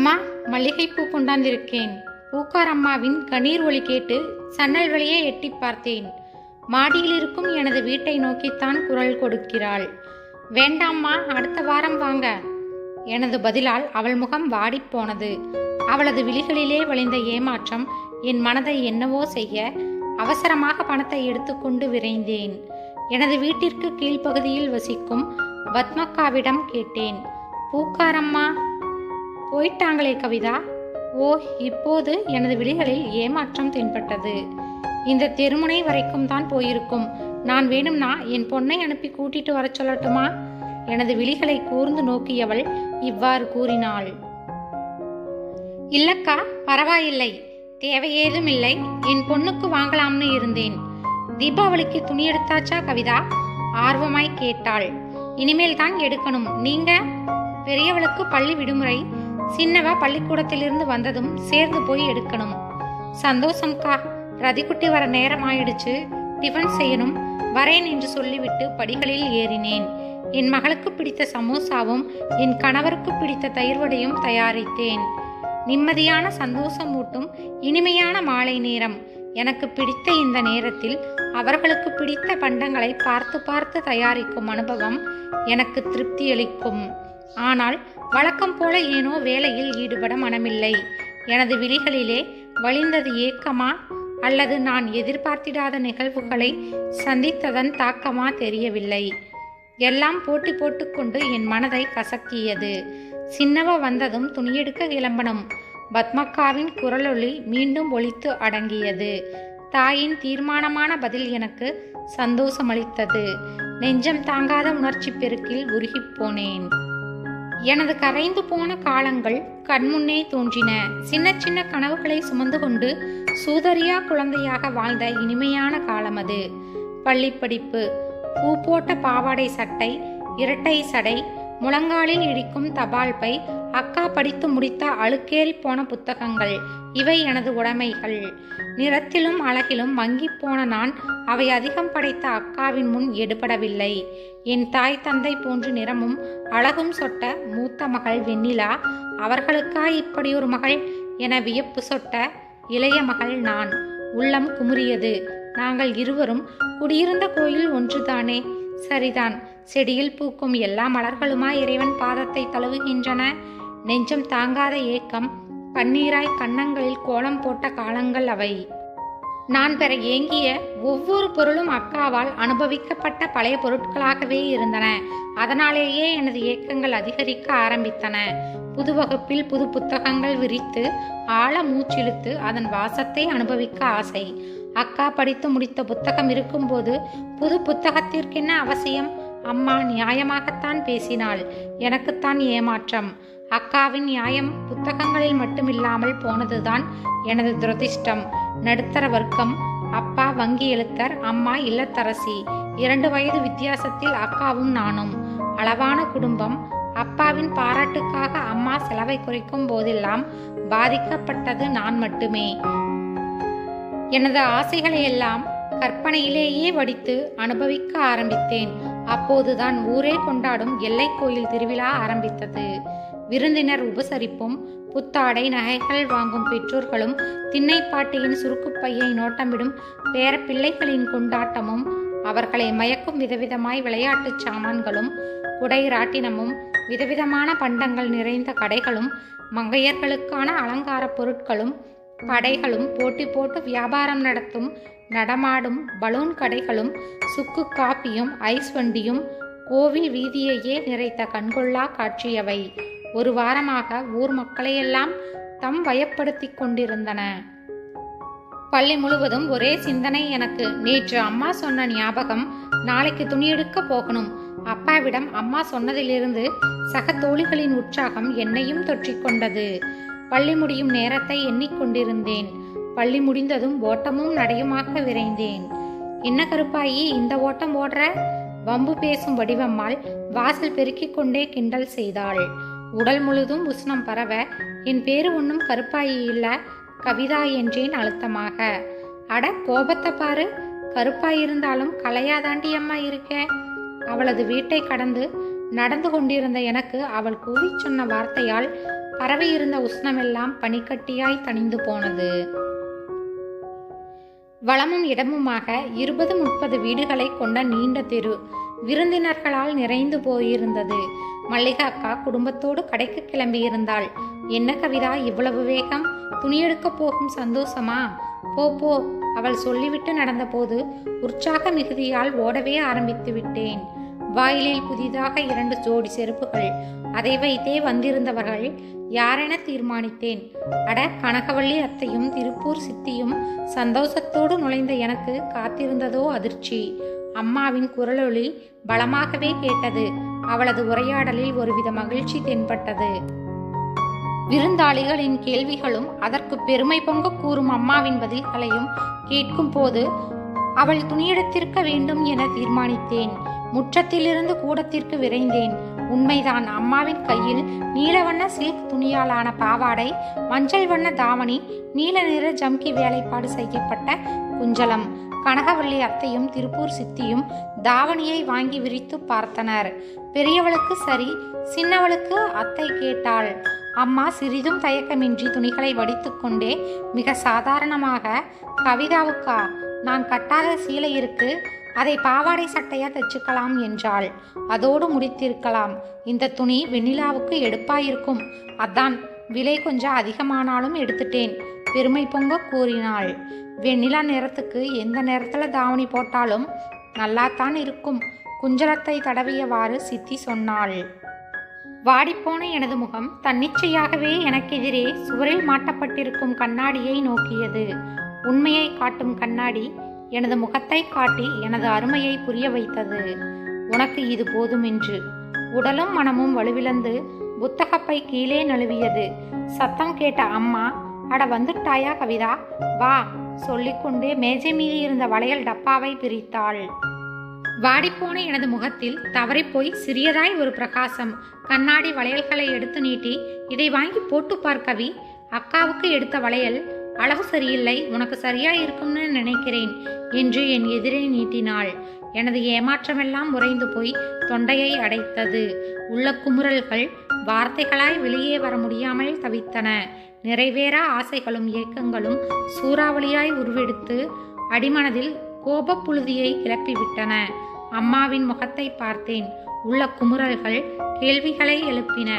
அம்மா மல்லிகைப்பூ கொண்டாந்திருக்கேன். பூக்கார் அம்மாவின் கண்ணீர் ஒளி கேட்டு சன்னல் வழியே எட்டி பார்த்தேன். மாடியில் இருக்கும் எனது வீட்டை நோக்கித்தான் குரல் கொடுக்கிறாள். வேண்டாம்மா அடுத்த வாரம் வாங்க. எனது பதிலால் அவள் முகம் வாடிப்போனது அவளது விழிகளிலே வழிந்த ஏமாற்றம் என் மனதை என்னவோ செய்ய அவசரமாக பணத்தை எடுத்துக்கொண்டு விரைந்தேன். எனது வீட்டிற்கு கீழ்ப்பகுதியில் வசிக்கும் பத்மக்காவிடம் கேட்டேன். பூக்காரம்மா போயிட்டாங்களே கவிதா. ஓ இப்போது எனது விழிகளில் ஏமாற்றம் தென்பட்டது. இந்த தெருமுனை வரைக்கும் தான் போயிருக்கும். நான் வேணும்னா என் பொண்ணை அனுப்பி கூட்டிட்டு வரச் சொல்லட்டுமா? எனது விழிகளை கூர்ந்து நோக்கியவள் இவ்வாறு கூறினாள். இல்லக்கா பரவாயில்லை. தேவையேதும் இல்லை. என் பொண்ணுக்கு வாங்கலாம்னு இருந்தேன். தீபாவளிக்கு துணி எடுத்தாச்சா கவிதா? ஆர்வமாய் கேட்டாள். இனிமேல் தான் எடுக்கணும். நீங்க? பெரியவளுக்கு பள்ளி விடுமுறை. சின்னவா பள்ளிக்கூடத்திலிருந்து வந்ததும் சேர்ந்து போய் எடுக்கணும். சந்தோஷம்க்கா ரதிக்குட்டி வர நேரம் ஆயிடுச்சு டிஃபன் செய்யணும். வரேன் என்று சொல்லிவிட்டு படிகளில் ஏறினேன். என் மகளுக்கு பிடித்த சமோசாவும் என் கணவருக்கு பிடித்த தயிர் வடையும் தயாரித்தேன். நிம்மதியான சந்தோஷமூட்டும் இனிமையான மாலை நேரம். எனக்கு பிடித்த இந்த நேரத்தில் அவர்களுக்கு பிடித்த பண்டங்களை பார்த்து பார்த்து தயாரிக்கும் அனுபவம் எனக்கு திருப்தியளிக்கும் ஆனால் வழக்கம் போல ஏனோ வேலையில் ஈடுபட மனமில்லை. எனது விழிகளிலே வழிந்தது ஏக்கமா? அல்லது நான் எதிர்பார்த்திடாத நிகழ்வுகளை சந்தித்ததன் தாக்கமா தெரியவில்லை. எல்லாம் போட்டி போட்டுக்கொண்டு என் மனதை கசக்கியது. சின்னவ வந்ததும் துணியெடுக்க கிளம்பணும். பத்மக்காவின் குரலொலி மீண்டும் ஒலித்து அடங்கியது. தாயின் தீர்மானமான பதில் எனக்கு சந்தோஷமளித்தது. நெஞ்சம் தாங்காத உணர்ச்சி பெருக்கில் உருகிப் போனேன். எனது கரைந்து போன காலங்கள் கண்முன்னே தோன்றின. சின்ன சின்ன கனவுகளை சுமந்து கொண்டு சூதரியா குழந்தையாக வாழ்ந்த இனிமையான காலம் அது. பள்ளிப்படிப்பு பூ போட்ட பாவாடை சட்டை இரட்டை சடை முழங்காலில் இடிக்கும் தபால் பை அக்கா படித்து முடித்த அழுக்கேறி போன புத்தகங்கள். இவை எனது உடைமைகள். நிறத்திலும் அழகிலும் மங்கிப் போன நான் அவை அதிகம் படைத்த அக்காவின் முன் எடுபடவில்லை. என் தாய் தந்தை போன்று நிறமும் அழகும் சொட்ட மூத்த மகள் வெண்ணிலா அவர்களுக்காய் இப்படி ஒரு மகள் என வியப்பு சொட்ட இளைய மகள் நான். உள்ளம் குமுறியது. நாங்கள் இருவரும் குடியிருந்த கோயில் ஒன்றுதானே? சரிதான். செடியில் பூக்கும் எல்லா மலர்களுமா இறைவன் பாதத்தை தழுவுகின்றன? நெஞ்சம் தாங்காத ஏக்கம் கண்ணீராய் கன்னங்களில் கோலம் போட்ட காலங்கள் அவை. நான் பெற ஏங்கிய ஒவ்வொரு பொருளும் அக்காவால் அனுபவிக்கப்பட்ட பழைய பொருட்களாகவே இருந்தன. அதனாலேயே எனது ஏக்கங்கள் அதிகரிக்க ஆரம்பித்தன. புது வகுப்பில் புது புத்தகங்கள் விரித்து ஆழ மூச்சிழுத்து அதன் வாசத்தை அனுபவிக்க ஆசை. அக்கா படித்து முடித்த புத்தகம் இருக்கும்போது புது புத்தகத்திற்கென்ன அவசியம்? அம்மா நியாயமாகத்தான் பேசினாள். எனக்குத்தான் ஏமாற்றம். அக்காவின் நியாயம் புத்தகங்களில் மட்டுமில்லாமல் போனதுதான் எனது துரதிர்ஷ்டம். நடுத்தர வர்க்கம். அப்பா வங்கி எழுத்தர் அம்மா இல்லத்தரசி. இரண்டு வயது வித்தியாசத்தில் அக்காவும் நானும். அளவான குடும்பம். அப்பாவின் பாராட்டுக்காக அம்மா செலவை குறைக்கும் போதெல்லாம் பாதிக்கப்பட்டது நான் மட்டுமே. எனது ஆசைகளை எல்லாம் கற்பனையிலேயே வடித்து அனுபவிக்க ஆரம்பித்தேன். அப்போதுதான் ஊரே கொண்டாடும் எல்லை கோயில் திருவிழா ஆரம்பித்தது. விருந்தினர் உபசரிப்பும் புத்தாடை நகைகள் வாங்கும் பெற்றோர்களும் திண்ணைப்பாட்டியின் சுருக்குப்பையை நோட்டமிடும் பேர பிள்ளைகளின் கொண்டாட்டமும் அவர்களை மயக்கும் விதவிதமாய் விளையாட்டுச் சாமான்களும் குடை ராட்டினமும் விதவிதமான பண்டங்கள் நிறைந்த கடைகளும் மங்கையர்களுக்கான அலங்கார பொருட்களும் கடைகளும் போட்டி போட்டு வியாபாரம் நடத்தும் நடமாடும் பலூன் கடைகளும் சுக்கு காப்பியும் ஐஸ் வண்டியும் கோவில் வீதியையே நிறைத்த கண்கொள்ளா காட்சியவை ஒரு வாரமாக ஊர் மக்களையெல்லாம் தம் வயப்படுத்தி கொண்டிருந்தன. பள்ளி முழுவதும் ஒரே சிந்தனை எனக்கு. நேற்று அம்மா சொன்ன ஞாபகம் நாளைக்கு துணி எடுக்க போகணும். அப்பாவிடம் அம்மா சொன்னதிலிருந்து சக தோழிகளின் உற்சாகம் என்னையும் தொற்றிக்கொண்டது பள்ளி முடியும் நேரத்தை எண்ணிக்கொண்டிருந்தேன் பள்ளி முடிந்ததும் ஓட்டமும் நடையுமாக விரைந்தேன். என்ன கருப்பாயி இந்த ஓட்டம் ஓடுற? வம்பு பேசும் வடிவம்மாள் வாசல் பெருக்கிக் கொண்டே கிண்டல் செய்தாள். உடல் முழுதும் உஷ்ணம் பரவ என் பேரு ஒன்றும் கருப்பாயி இல்லை கவிதா என்றேன் அழுத்தமாக. அட கோபத்தை பாரு. கருப்பாயிருந்தாலும் கலையாதாண்டி அம்மா இருக்கேன் அவளது வீட்டை கடந்து நடந்து கொண்டிருந்த எனக்கு அவள் கூவிச் சொன்ன வார்த்தையால் பரவி இருந்த உஷ்ணமெல்லாம் பனிக்கட்டியாய் தணிந்து போனது. வளமும் இடமுமாக இருபது முப்பது வீடுகளை கொண்ட நீண்ட தெரு விருந்தினர்களால் நிறைந்து போயிருந்தது. மல்லிகா அக்கா குடும்பத்தோடு கடைக்கு கிளம்பியிருந்தாள். என்ன கவிதா இவ்வளவு வேகம்? துணியெடுக்க போகும் சந்தோஷமா? போ போ அவள் சொல்லிவிட்டு நடந்தபோது உற்சாக மிகுதியால் ஓடவே ஆரம்பித்து விட்டேன். வாயிலில் புதிதாக இரண்டு ஜோடி செருப்புகள். அதை வைத்தே வந்திருந்தவர்கள் யாரென தீர்மானித்தேன். அட கனகவள்ளி அத்தையும் திருப்பூர் சித்தியும் சந்தோஷத்தோடு நுழைந்த எனக்கு காத்திருந்ததோ அதிர்ச்சி. அம்மாவின் குரலொளி பலமாகவே கேட்டது. அவளது உரையாடலில் ஒருவித மகிழ்ச்சி தென்பட்டது. விருந்தாளிகளின் கேள்விகளும் அதற்கு பெருமை பொங்க கூறும் அம்மாவின் பதில்களையும் கேட்கும் போது அவள் துணியெடுத்திருக்க வேண்டும் என தீர்மானித்தேன். முற்றத்திலிருந்து கூடத்திற்கு விரைந்தேன். உண்மைதான் அம்மாவின் கையில் நீலவண்ண சில்க் துணியாலான பாவாடை மஞ்சள் வண்ண தாவணி நீல நிற ஜம்கி வேலைப்பாடு செய்யப்பட்ட குஞ்சலம். கனகவள்ளி அத்தையும் திருப்பூர் சித்தியும் தாவணியை வாங்கி விரித்து பார்த்தனர். பெரியவளுக்கு சரி சின்னவளுக்கு அத்தை கேட்டாள். அம்மா சிறிதும் தயக்கமின்றி துணிகளை வடித்துக்கொண்டே மிக சாதாரணமாக கவிதாவுக்கா நான் கட்டாத சீலை இருக்கு அதை பாவாடை சட்டையா தச்சுக்கலாம் என்றாள். அதோடு முடித்திருக்கலாம். இந்த துணி வெண்ணிலாவுக்கு எடுப்பாயிருக்கும். அதான் விலை கொஞ்சம் அதிகமானாலும் எடுத்துட்டேன். பெருமை பொங்க கூறினாள். வெண்ணிலா நேரத்துக்கு எந்த நேரத்தில் தாவணி போட்டாலும் நல்லாத்தான் இருக்கும் குஞ்சலத்தை தடவியவாறு சித்தி சொன்னாள். வாடிப்போன எனது முகம் தன்னிச்சையாகவே எனக்கெதிரே சுவரில் மாட்டப்பட்டிருக்கும் கண்ணாடியை நோக்கியது. உண்மையை காட்டும் கண்ணாடி எனது முகத்தை காட்டி எனது அருமையை புரிய வைத்தது. உனக்கு இது போதுமென்று உடலும் மனமும் வலுவிழந்து புத்தகப்பை கீழே நழுவியது. சத்தம் கேட்ட அம்மா அட வந்துட்டாயா கவிதா? வா சொல்லிக்கொண்டே மேஜை மீதி இருந்த வளையல் டப்பாவை பிரித்தாள். வாடிப்போன எனது முகத்தில் தவறிப்போய் சிறியதாய் ஒரு பிரகாசம். கண்ணாடி வளையல்களை எடுத்து நீட்டி இதை வாங்கி போட்டு பார் கவி. அக்காவுக்கு எடுத்த வளையல் அளவு சரியில்லை. உனக்கு சரியா இருக்கும்னு நினைக்கிறேன் என்று என் எதிரே நீட்டினாள். எனது ஏமாற்றமெல்லாம் உறைந்து போய் தொண்டையை அடைத்தது. உள்ள குமுறல்கள் வார்த்தைகளாய் வெளியே வர முடியாமல் தவித்தன. நிறைவேறா ஆசைகளும் ஏக்கங்களும் சூறாவளியாய் உருவெடுத்து அடிமனதில் கோபப்புழுதியை கிளப்பிவிட்டன. அம்மாவின் முகத்தை பார்த்தேன். உள்ள குமுறல்கள் கேள்விகளை எழுப்பின.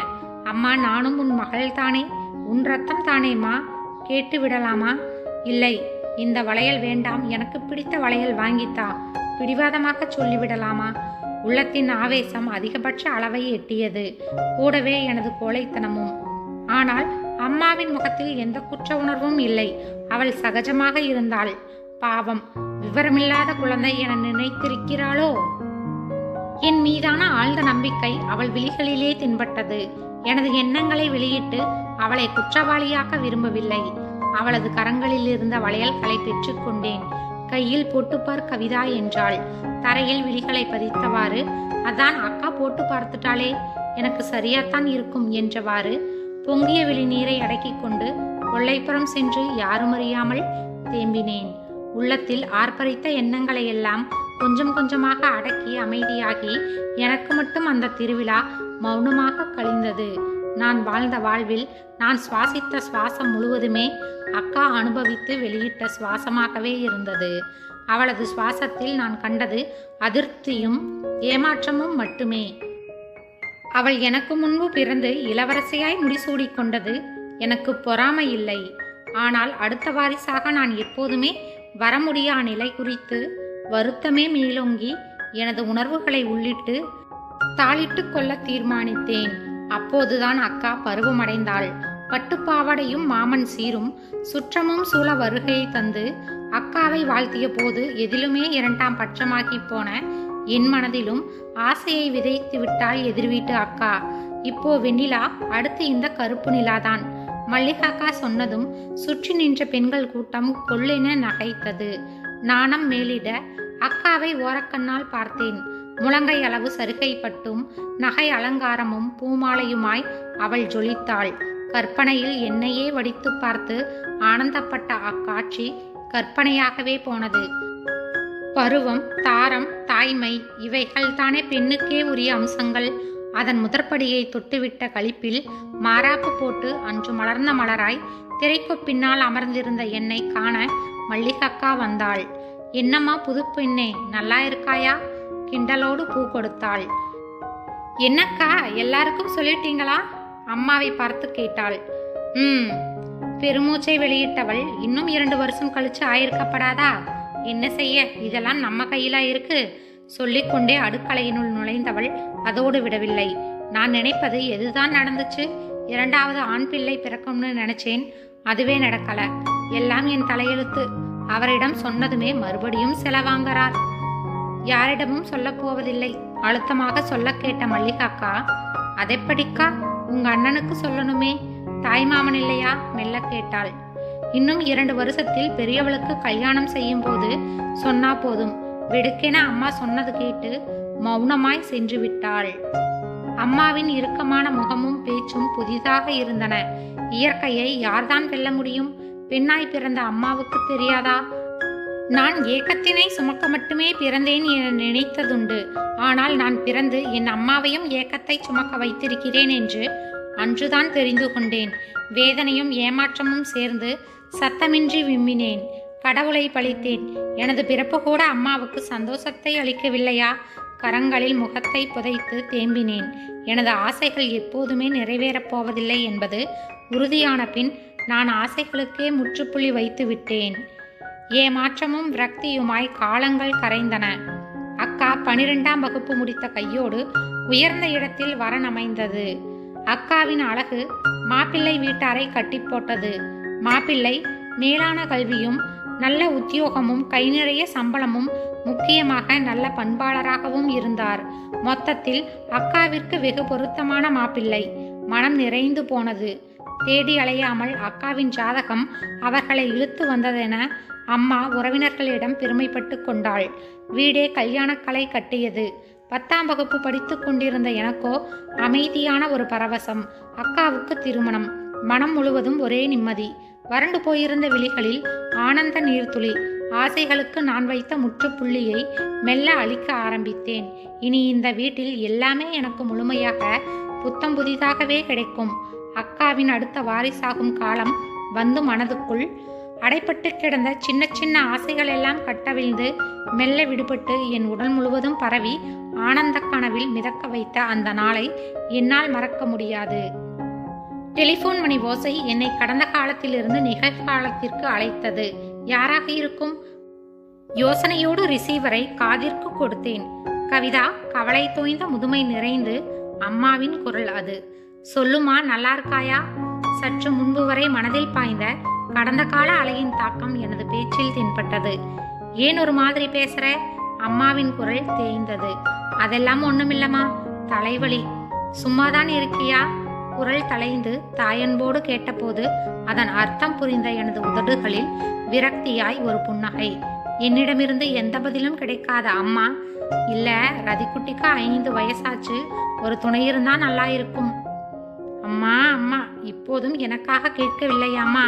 அம்மா நானும் உன் மகள்தானே உன் ரத்தம் தானேம்மா? கேட்டு விடலாமா இல்லை. இந்த வளையல் வேண்டாம். எனக்கு பிடித்த வளையல் வாங்கித்தா. பிடிவாதமாக சொல்லிவிடலாமா? உள்ளத்தின் ஆவேசம் அதிகபட்ச அளவை எட்டியது. கூடவே எனது கோழைத்தனமும். ஆனால் அம்மாவின் முகத்தில் எந்த குற்ற உணர்வும் இல்லை. அவள் சகஜமாக இருந்தாள். பாவம் விவரமில்லாத குழந்தை என நினைத்திருக்கிறாளோ? என் மீதான ஆழ்ந்த நம்பிக்கை அவள் விழிகளிலே தென்பட்டது. எனது எண்ணங்களை வெளியிட்டு அவளை குற்றவாளியாக்க விரும்பவில்லை. அவளது கரங்களில் இருந்த வளையல்களை பெற்றுக்கொண்டேன். கையில் போட்டுப்பார் கவிதா என்றாள். தரையில் விழிகளை பதித்தவாறு அதான் அக்கா போட்டு பார்த்துட்டாளே எனக்கு சரியாத்தான் இருக்கும் என்றவாறு பொங்கிய விழி நீரை அடக்கிக் கொண்டு கொள்ளைப்புறம் சென்று யாரும் அறியாமல் தேம்பினேன். உள்ளத்தில் ஆர்ப்பரித்த எண்ணங்களை எல்லாம் கொஞ்சம் கொஞ்சமாக அடக்கி அமைதியாகி எனக்கு மட்டும் அந்த திருவிழா மௌனமாக கழிந்தது. நான் வாழ்ந்த வாழ்வில் நான் சுவாசித்த சுவாசம் முழுவதுமே அக்கா அனுபவித்து வெளியிட்ட சுவாசமாகவே இருந்தது. அவளது சுவாசத்தில் நான் கண்டது அதிருப்தியும் ஏமாற்றமும் மட்டுமே. அவள் எனக்கு முன்பு பிறந்து இளவரசியாய் முடிசூடி கொண்டது எனக்கு பொறாமை இல்லை. ஆனால் அடுத்த வாரிசாக நான் எப்போதுமே வர முடியா நிலை குறித்து வருத்தமே மேலோங்கி எனது உணர்வுகளை உள்ளிட்டு தாளிட்டு கொள்ள தீர்மானித்தேன். அப்போதுதான் அக்கா பருவமடைந்தாள். பட்டுப்பாவடையும் மாமன் சீரும் சுற்றமும் சூழ வருகையை தந்து அக்காவை வாழ்த்திய போது எதிலுமே இரண்டாம் பட்சமாகி போன என் மனதிலும் ஆசையை விதைத்து விட்டாள் எதிர்வீட்டு அக்கா. இப்போ வெண்ணிலா அடுத்து இந்த கருப்பு நிலாதான். மல்லிகாக்கா சொன்னதும் சுற்றி நின்ற பெண்கள் கூட்டம் கொள்ளென நகைத்தது. நாணம் மேலிட அக்காவை ஓரக்கண்ணால் பார்த்தேன். முழங்கை அளவு சருகை பட்டும் நகை அலங்காரமும் பூமாலையுமாய் அவள் ஜொலித்தாள். கற்பனையில் என்னையே வடித்து பார்த்து ஆனந்தப்பட்ட அக்காட்சி கற்பனையாகவே போனது. பருவம் தாரம் தாய்மை இவைகள் தானே பெண்ணுக்கே உரிய அம்சங்கள். அதன் முதற்படியை தொட்டுவிட்ட களிப்பில் மாறாப்பு போட்டு அன்று மலர்ந்த மலராய் திரைக்கு பின்னால் அமர்ந்திருந்த என்னை காண மல்லிகக்கா வந்தாள். என்னம்மா புது பெண்ணே நல்லா இருக்காயா? கிண்டலோடு பூ கொடுத்தாள். என்னக்கா எல்லாருக்கும் சொல்லிட்டீங்களா? அம்மாவை பார்த்து கேட்டாள். ம் பெருமூச்சை வெளியிட்டவள் இன்னும் இரண்டு வருஷம் கழிச்சு ஆயிருக்கப்படாதா? என்ன செய்ய? இதெல்லாம் நம்ம கையில இருக்கு? சொல்லிக்கொண்டே அடுக்கலையினுள் நுழைந்தவள் அதோடு விடவில்லை. நான் நினைப்பது எதுதான் நடந்துச்சு? இரண்டாவது ஆண் பிள்ளை பிறக்கும்னு நினைச்சேன். அதுவே நடக்கல. எல்லாம் என் தலையெழுத்து. அவரிடம் சொன்னதுமே மறுபடியும் செலவாங்கிறார். யாரிடமும் சொல்லப் போவதில்லை. அழுத்தமாக சொல்ல கேட்ட மல்லிகாக்கா அதெப்படிக்கா? உங்க அண்ணனுக்கு சொல்லணுமே. தாய்மாமன் இல்லையா? மெல்ல கேட்டாள். இன்னும் இரண்டு வருஷத்தில் பெரியவளுக்கு கல்யாணம் செய்யும் போது சொன்னா போதும். வெடுக்கென அம்மா சொன்னது கேட்டு மௌனமாய் சென்று விட்டாள். அம்மாவின் இறுக்கமான முகமும் பேச்சும் புதிதாக இருந்தன. இயற்கையை யார்தான் வெல்ல முடியும்? பெண்ணாய் பிறந்த அம்மாவுக்கு தெரியாதா? நான் ஏக்கத்தினை சுமக்க மட்டுமே பிறந்தேன் என நினைத்ததுண்டு. ஆனால் நான் பிறந்து என் அம்மாவையும் ஏக்கத்தை சுமக்க வைத்திருக்கிறேன் என்று அன்றுதான் தெரிந்து கொண்டேன். வேதனையும் ஏமாற்றமும் சேர்ந்து சத்தமின்றி விம்மினேன். கடவுளை பழித்தேன். எனது பிறப்பு கூட அம்மாவுக்கு சந்தோஷத்தை அளிக்கவில்லையா? கரங்களில் முகத்தை புதைத்து தேம்பினேன். எனது ஆசைகள் எப்போதுமே நிறைவேறப் போவதில்லை என்பது உறுதியான பின் நான் ஆசைகளுக்கே முற்றுப்புள்ளி வைத்து விட்டேன் ஏமாற்றமும் விரக்தியுமாய் காலங்கள் கரைந்தன. அக்கா பனிரெண்டாம் வகுப்பு முடித்த கையோடு உயர்ந்த இடத்தில் வரணமைந்தது அக்காவின் அழகு மாப்பிள்ளை வீட்டாரை கட்டி போட்டது மாப்பிள்ளை மேலான கல்வியும் நல்ல உத்தியோகமும் கை நிறைய சம்பளமும் முக்கியமாக நல்ல பண்பாளராகவும் இருந்தார். மொத்தத்தில் அக்காவிற்கு வெகு பொருத்தமான மாப்பிள்ளை. மனம் நிறைந்து போனது. தேடி அலையாமல் அக்காவின் ஜாதகம் அவர்களை இழுத்து வந்ததென அம்மா உறவினர்களிடம் பெருமைப்பட்டு கொண்டாள். வீடே கல்யாணக்கலை கட்டியது. பத்தாம் வகுப்பு படித்துக் கொண்டிருந்த எனக்கோ அமைதியான ஒரு பரவசம். அக்காவுக்கு திருமணம். மனம் முழுவதும் ஒரே நிம்மதி. வறண்டு போயிருந்த விழிகளில் ஆனந்த நீர்த்துளி. ஆசைகளுக்கு நான் வைத்த முற்றுப்புள்ளியை மெல்ல அழிக்க ஆரம்பித்தேன். இனி இந்த வீட்டில் எல்லாமே எனக்கு முழுமையாக புத்தம் புதிதாகவே கிடைக்கும். அக்காவின் அடுத்த வாரிசாகும் காலம் வந்து மனதுக்குள் அடைப்பட்டு கிடந்த சின்ன சின்ன ஆசைகள் எல்லாம் கட்டவிழ்ந்து மெல்ல விடுபட்டு என் உடல் முழுவதும் பரவி ஆனந்த கனவில் மிதக்க வைத்த அந்த நாளை என்னால் மறக்க முடியாது. டெலிபோன் மணி ஓசை என்னை கடந்த காலத்திலிருந்து நிகழ்காலத்திற்கு அழைத்தது. யாராக இருக்கும்? யோசனையோடு ரிசீவரை காதிற்கு கொடுத்தேன். கவிதா கவலை தோய்ந்த முதுமை நிறைந்து அம்மாவின் குரல் அது. சொல்லுமா நல்லா இருக்காயா சற்று முன்பு வரை மனதில் பாய்ந்த கடந்த கால அலையின் தாக்கம் எனது பேச்சில் தென்பட்டது. ஏன் ஒரு மாதிரி பேசுற? அம்மாவின் குரல் தேய்ந்தது. அதெல்லாம் ஒண்ணுமில்லம்மா தலைவலி. சும்மாதான் இருக்கியா? குரல் தலைந்து தாயன்போடு கேட்டபோது அதன் அர்த்தம் புரிந்த எனது உதடுகளில் விரக்தியாய் ஒரு புன்னகை. என்னிடமிருந்து எந்த பதிலும் கிடைக்காத அம்மா இல்ல ரதிக்குட்டிக்கு ஐந்து வயசாச்சு. ஒரு துணை இருந்தா நல்லா இருக்கும். அம்மா அம்மா இப்போதும் எனக்காக கேட்கவில்லையாம்மா.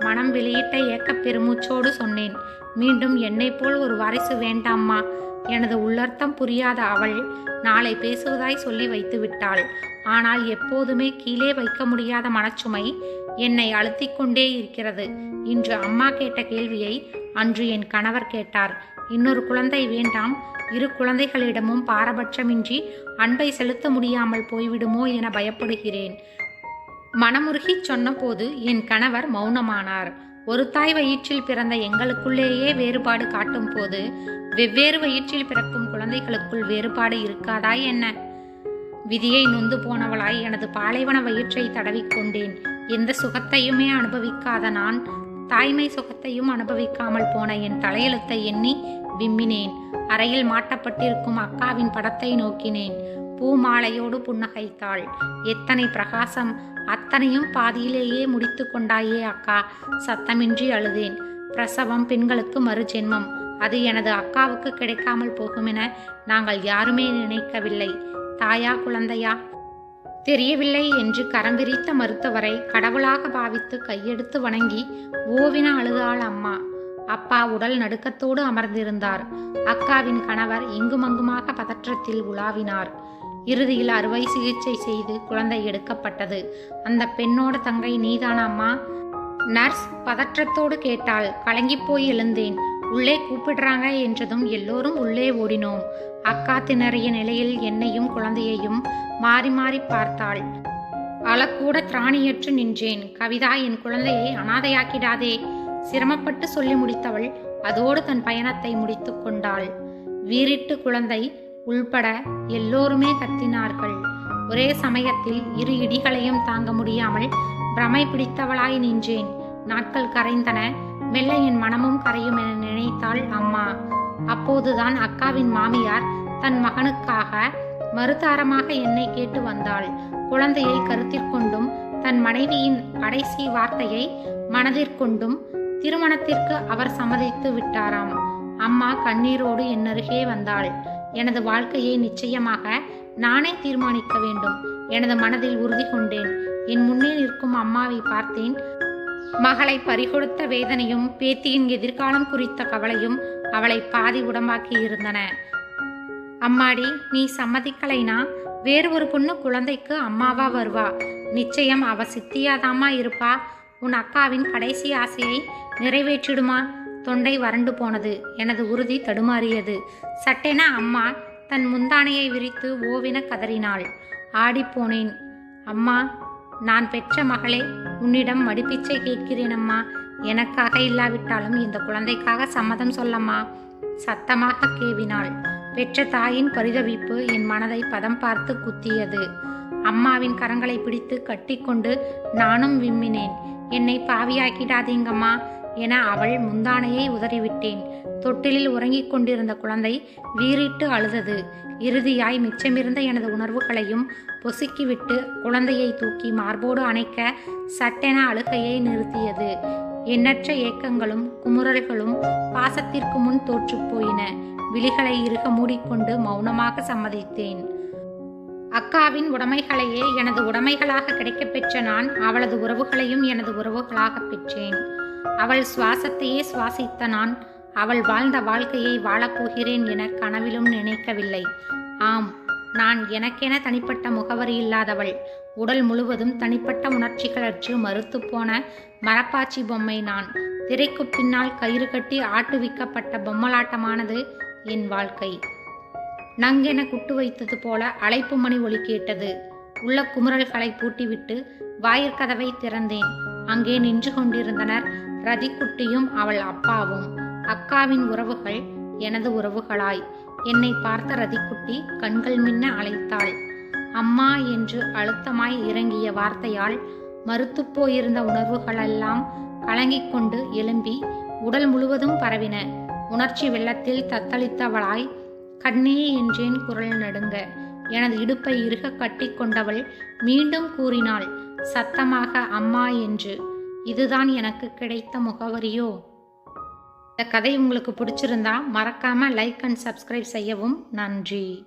மனம் வெளியிட்ட ஏக்கப் பெருமூச்சோடு சொன்னேன். மீண்டும் என்னை போல் ஒரு வாரிசு வேண்டாம்மா. எனது உள்ளர்த்தம் புரியாத அவள் நாளை பேசுவதாய் சொல்லி வைத்து விட்டாள். ஆனால் எப்போதுமே கீழே வைக்க முடியாத மனச்சுமை என்னை அழுத்திக் கொண்டே இருக்கிறது. இன்று அம்மா கேட்ட கேள்வியை அன்று என் கணவர் கேட்டார். இன்னொரு குழந்தை வேண்டாம். இரு குழந்தைகளிடமும் பாரபட்சமின்றி அன்பை செலுத்த முடியாமல் போய்விடுமோ என பயப்படுகிறேன். மனமுருகி சொன்னபோது என் கணவர் மௌனமானார். ஒரு தாய் வயிற்றில் பிறந்த எங்களுக்குள்ளேயே வேறுபாடு காட்டும் போது வெவ்வேறு வயிற்றில் பிறக்கும் குழந்தைகளுக்குள் வேறுபாடு இருக்காதா என்ன? விதியை நொந்து போனவளாய் எனது பாலைவன வயிற்றை தடவிக்கொண்டேன். எந்த சுகத்தையுமே அனுபவிக்காத நான் தாய்மை சுகத்தையும் அனுபவிக்காமல் போன என் தலையெழுத்தை எண்ணி விம்மினேன். அறையில் மாட்டப்பட்டிருக்கும் அக்காவின் படத்தை நோக்கினேன். பூமாலையோடு புன்னகைத்தாள். எத்தனை பிரகாசம் அத்தனையும் பாதியிலேயே முடித்து கொண்டாயே அக்கா. சத்தமின்றி அழுதேன். பிரசவம் பெண்களுக்கு மறுஜென்மம். அது எனது அக்காவுக்கு கிடைக்காமல் போகுமென நாங்கள் யாருமே நினைக்கவில்லை. தாயா குழந்தையா? தெரியவில்லை என்று கரம் விரித்த மருத்துவரை கடவுளாக பாவித்து கையெடுத்து வணங்கி ஓவின அழுதாள் அம்மா. அப்பா உடல் நடுக்கத்தோடு அமர்ந்திருந்தார். அக்காவின் கணவர் இங்குமங்குமாக பதற்றத்தில் உலாவினார். இறுதியில் அறுவை சிகிச்சை செய்து குழந்தை எடுக்கப்பட்டது. அந்த பெண்ணோட தங்கை நீதானாம்மா நர்ஸ் பதற்றத்தோடு கேட்டாள். கலங்கிப் போய் எழுந்தேன். உள்ளே கூப்பிடுறாங்க என்றதும் எல்லோரும் உள்ளே ஓடினோம். அக்கா திணறிய நிலையில் என்னையும் குழந்தையையும் மாறி மாறி பார்த்தாள். அழக்கூட திராணியற்று நின்றேன். கவிதா என் குழந்தையை அனாதையாக்கிடாதே. சிரமப்பட்டு சொல்லி முடித்தவள் அதோடு தன் பயணத்தை முடித்து கொண்டாள். வீரிட்டு குழந்தை உள்பட எல்லோருமே கத்தினார்கள். ஒரே சமயத்தில் இரு இடிகளையும் தாங்க முடியாமல் பிரமை பிடித்தவளாய் நின்றேன். நாட்கள் கரைந்தன. மெல்ல என் மனமும் கரையும் என நினைத்தாள் அம்மா. அப்போதுதான் அக்காவின் மாமியார் தன் மகனுக்காக மறுதாரமாக என்னை கேட்டு வந்தாள். குழந்தையை கருத்திற்கொண்டும் தன் மனைவியின் கடைசி வார்த்தையை மனதிற்கொண்டும் திருமணத்திற்கு அவர் சம்மதித்து விட்டாராம். அம்மா கண்ணீரோடு என்னருகே வந்தாள். எனது வாழ்க்கையை நிச்சயமாக நானே தீர்மானிக்க வேண்டும். எனது மனதில் உறுதி கொண்டேன். என் முன்னே நிற்கும் அம்மாவை பார்த்தேன். மகளை பறிகொடுத்த வேதனையும் பேத்தியின் எதிர்காலம் குறித்த கவலையும் அவளை பாதி உடம்பாக்கி இருந்தன. அம்மாடி நீ சம்மதிக்கலைனா? வேறு ஒரு பொண்ணு குழந்தைக்கு அம்மாவா வருவா? நிச்சயம் அவ சித்தியாதாம்மா இருப்பா. உன் அக்காவின் கடைசி ஆசையை நிறைவேற்றிடுமா? தொண்டை வறண்டு போனது. எனது உறுதி தடுமாறியது. சட்டென அம்மா தன் முந்தானையை விரித்து ஓவின கதறினாள். ஆடிப்போனேன் அம்மா நான் பெற்ற மகளே உன்னிடம் மடிப்பிச்சை கேட்கிறேன் அம்மா எனக்காக இல்லாவிட்டாலும் இந்த குழந்தைக்காக சம்மதம் சொல்லம்மா. சத்தமாக கேவினாள். பெற்ற தாயின் பரிதவிப்பு என் மனதை பதம் பார்த்து குத்தியது. அம்மாவின் கரங்களை பிடித்து கட்டிக்கொண்டு நானும் விம்மினேன். என்னை பாவியாக்கிடாதீங்கம்மா. என அவள் முந்தானையை உதறிவிட்டேன். தொட்டிலில் உறங்கிக் கொண்டிருந்த குழந்தை வீறிட்டு அழுதது. இறுதியாய் மிச்சமிருந்த எனது உணர்வுகளையும் பொசுக்கிவிட்டு குழந்தையை தூக்கி மார்போடு அணைக்க சட்டென அழுகையை நிறுத்தியது. எண்ணற்ற ஏக்கங்களும் குமுறல்களும் பாசத்திற்கு முன் தோற்றுப்போயின விழிகளை இறுக மூடிக்கொண்டு மௌனமாக சம்மதித்தேன். அக்காவின் உடைமைகளையே எனது உடைமைகளாக கிடைக்கப் பெற்ற நான் அவளது உறவுகளையும் எனது உறவுகளாக பெற்றேன். அவள் சுவாசத்தையே சுவாசித்த நான் அவள் வாழ்ந்த வாழ்க்கையை வாழப்போகிறேன் என கனவிலும் நினைக்கவில்லை. ஆம் நான் எனக்கென தனிப்பட்ட முகவரி இல்லாதவள். உடல் முழுவதும் தனிப்பட்ட உணர்ச்சிகளற்று மறுத்துப் போன மரப்பாச்சி பொம்மை நான். திரைக்கு பின்னால் கயிறு கட்டி ஆட்டுவிக்கப்பட்ட பொம்மலாட்டமானது என் வாழ்க்கை. நங்கென குட்டு வைத்தது போல அழைப்பு மணி ஒலி கேட்டது. உள்ள குமுறல்களை பூட்டிவிட்டு வாயிற்கதவை திறந்தேன். அங்கே நின்று கொண்டிருந்தனர் ரதிக்குட்டியும் அவள் அப்பாவும். அக்காவின் உறவுகள் எனது உறவுகளாய். என்னை பார்த்த ரதிக்குட்டி கண்கள் மின்ன அழைத்தாள். அம்மா என்று அழுத்தமாய் இறங்கிய வார்த்தையால் மறுத்துப் போயிருந்த உணர்வுகளெல்லாம் கலங்கிக் கொண்டு எழும்பி உடல் முழுவதும் பரவின. உணர்ச்சி வெள்ளத்தில் தத்தளித்தவளாய் கண்ணே என்றேன் குரல் நடுங்க. எனது இடுப்பை இறுக கட்டி கொண்டவள் மீண்டும் கூறினாள் சத்தமாக அம்மா என்று. இதுதான் எனக்கு கிடைத்த முகவரியோ? இந்த கதை உங்களுக்கு பிடிச்சிருந்தா மறக்காம லைக் அண்ட் சப்ஸ்கிரைப் செய்யவும் நன்றி.